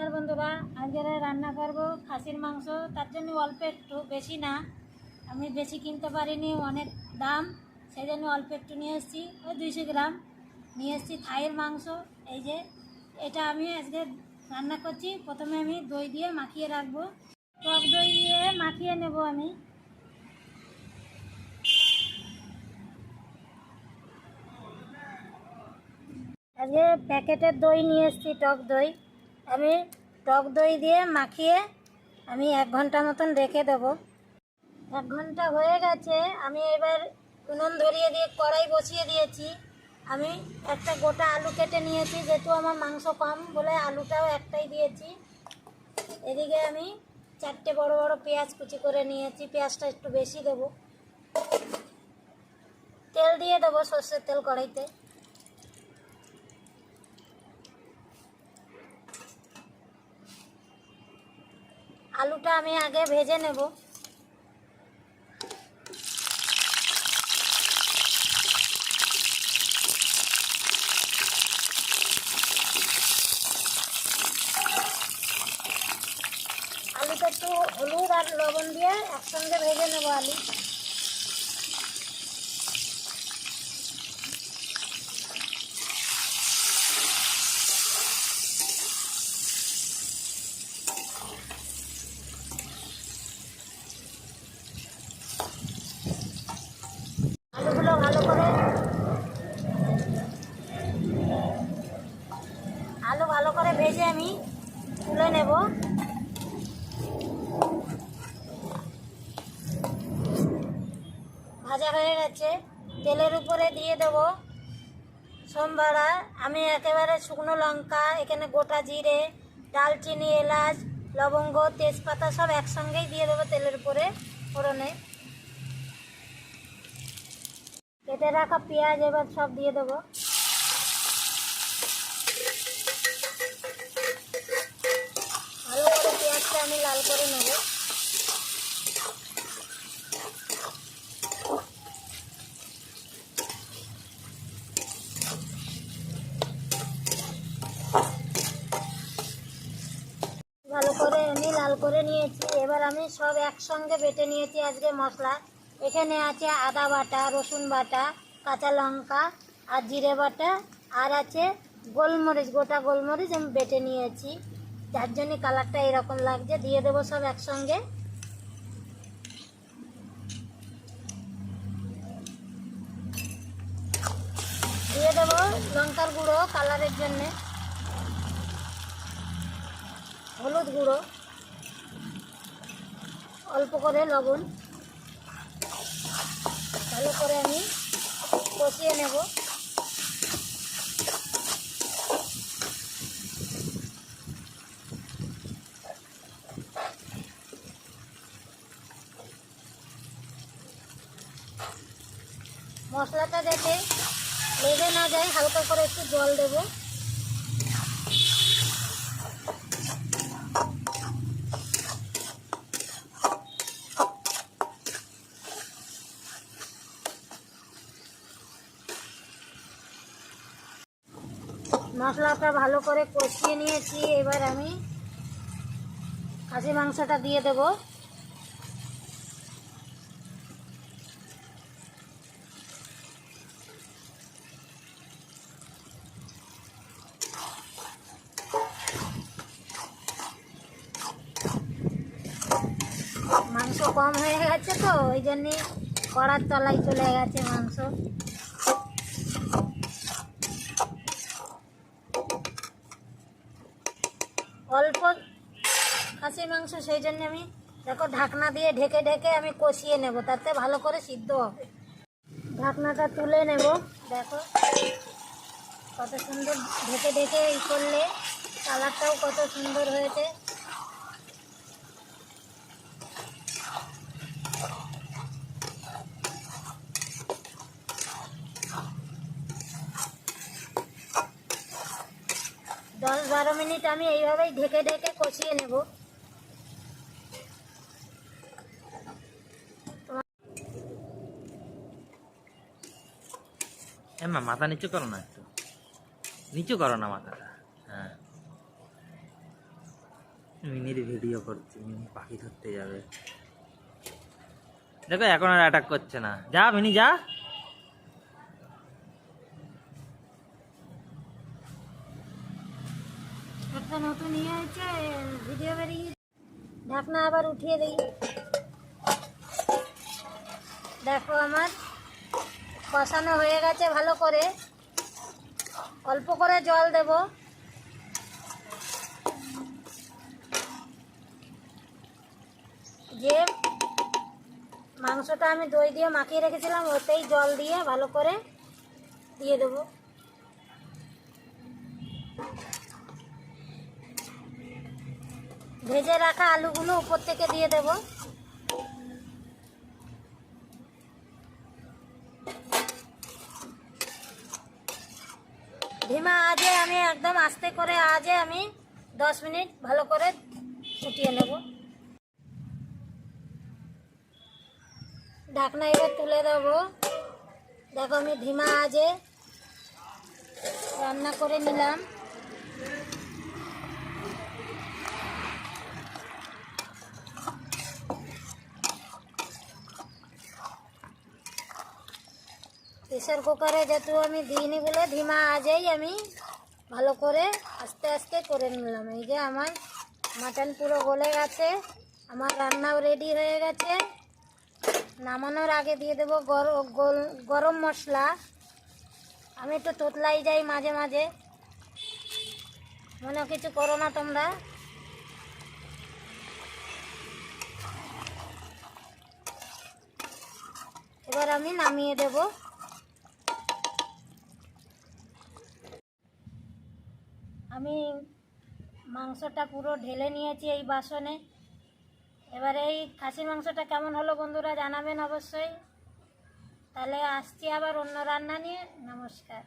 নমস্কার বন্ধুরা আজকে রান্না করব খাসির মাংস, তার জন্য অল্প একটু বেশি না। আমি বেশি কিনতে পারিনি, অনেক দাম, সেই জন্য অল্প একটু নিয়ে এসেছি। ওই দুইশো গ্রাম নিয়ে এসেছি থাইয়ের মাংস। এই যে, এটা আমি আজকে রান্না করছি। প্রথমে আমি দই দিয়ে মাখিয়ে রাখব। টক দই দিয়ে মাখিয়ে নেব আমি। আজকে প্যাকেটের দই নিয়ে এসেছি, টক দই। আমি টক দই দিয়ে মাখিয়ে আমি এক ঘণ্টা মতন রেখে দেবো। এক ঘণ্টা হয়ে গেছে, আমি এবার উনুন ধরিয়ে দিয়ে, কড়াই বসিয়ে দিয়েছি। আমি একটা গোটা আলু কেটে নিয়েছি, যেহেতু আমার মাংস কম বলে আলুটাও একটাই দিয়েছি। এদিকে আমি চারটে বড় বড় পেঁয়াজ কুচি করে নিয়েছি, পেঁয়াজটা একটু বেশি দেবো। তেল দিয়ে দেবো সর্ষের তেল কড়াইতে। আলুটা আমি আগে ভেজে নেব আলুটা একটু হলুদ আর লবণ দিয়ে একসঙ্গে ভেজে নেব আলু আলুগুলো ভালো করে আলু ভালো করে ভেজে আমি তুলে নেব ভাজা হয়ে গেছে, তেলের উপরে দিয়ে দেব সোমবারা আমি একেবারে শুকনো লঙ্কা, এখানে গোটা জিরে, ডালচিনি, এলাচ, লবঙ্গ, তেজপাতা সব একসঙ্গেই দিয়ে দেবো তেলের উপরে ফোড়নে। কেটে রাখা পেঁয়াজ এবার সব দিয়ে দেবো। ভালো করে পেঁয়াজটা আমি লাল করে নেব ভালো করে আমি লাল করে নিয়েছি। এবার আমি সব একসঙ্গে বেটে নিয়েছি আজকে মশলা। এখানে আছে আদা বাটা, রসুন বাটা, কাঁচা লঙ্কা আর জিরে বাটা। আর আছে গোলমরিচ, গোটা গোলমরিচ আমি বেটে নিয়েছি। যার জন্য কালারটা এরকম লাগছে। দিয়ে দেবো সব একসঙ্গে। দিয়ে দেবো লঙ্কার গুঁড়ো কালারের জন্যে। হলুদ গুঁড়ো। অল্প করে লবণ। ভালো করে আমি কষিয়ে নেব। মশলাটা যাতে লেগে না যায়, হালকা করে একটু জল দেবো। মশলাটা ভালো করে কষিয়ে নিয়েছি। এবার আমি খাসি মাংসটা দিয়ে দেব। মাংস কম হয়ে গেছে তো, ওই জন্যে কড়ার তলায় চলে গেছে মাংস অল্প খাসির মাংস সেই জন্য আমি দেখো ঢাকনা দিয়ে ঢেকে ঢেকে আমি কষিয়ে নেব, তাতে ভালো করে সিদ্ধ হবে। ঢাকনাটা তুলে নেব, দেখো কত সুন্দর ঢেকে ঢেকে ই করলে কালারটাও কত সুন্দর হয়েছে। দশ বারো মিনিট আমি এইভাবেই ঢেকে ঢেকে কষিয়ে নেব হ্যাঁ মা মাথা নিচু করো না একটু নিচু করো না মাথাটা হ্যাঁ ভালো করে আমি লাল করে নিয়েছি এবার আমি খাসি মাংসটা দিয়ে দেবো নিচু করো না মাথা নিচু করো না একটু। নিচু করো না মাথাটা। হ্যাঁ। মিনির ভিডিও করছি, মিনি পাখি ধরতে যাবে। দেখো, এখন আর অ্যাটাক করছে না। যা, মিনি, যা। ইয়ে ঢাকনা আবার উঠিয়ে দেখো আমার। কষানো হয়ে গেছে ভালো করে। অল্প করে জল দেব। যে মাংসটা আমি দই দিয়ে মাখিয়ে রেখেছিলাম, ওতেই জল দিয়ে ভালো করে দিয়ে দেবো। ভেজে রাখা আলুগুলো উপর থেকে দিয়ে দেব। ধিমা আজে আমি একদম আস্তে করে আজে আমি দশ মিনিট ভালো করে ফুটিয়ে নেব। ঢাকনা এবার তুলে দেব। দেখো আমি ধিমা আজে রান্না করে নিলাম। প্রেসার কুকারে যেহেতু আমি দিইনি বলে ধিমা আজেই আমি ভালো করে আস্তে আস্তে করে নিলাম। এই যে আমার মাটন পুরো গলে গেছে, আমার রান্নাও রেডি হয়ে গেছে। নামানোর আগে দিয়ে দেবো গরম মশলা। আমি একটু তোতলাই যাই মাঝে মাঝে। মনে কিছু করো না তোমরা। এবার আমি নামিয়ে দেবো। আমি মাংসটা পুরো ঢেলে নিয়েছি এই বাসনে। এবার এই খাসির মাংসটা কেমন হলো বন্ধুরা জানাবেন অবশ্যই। তাহলে আসছি আবার অন্য রান্না নিয়ে। নমস্কার।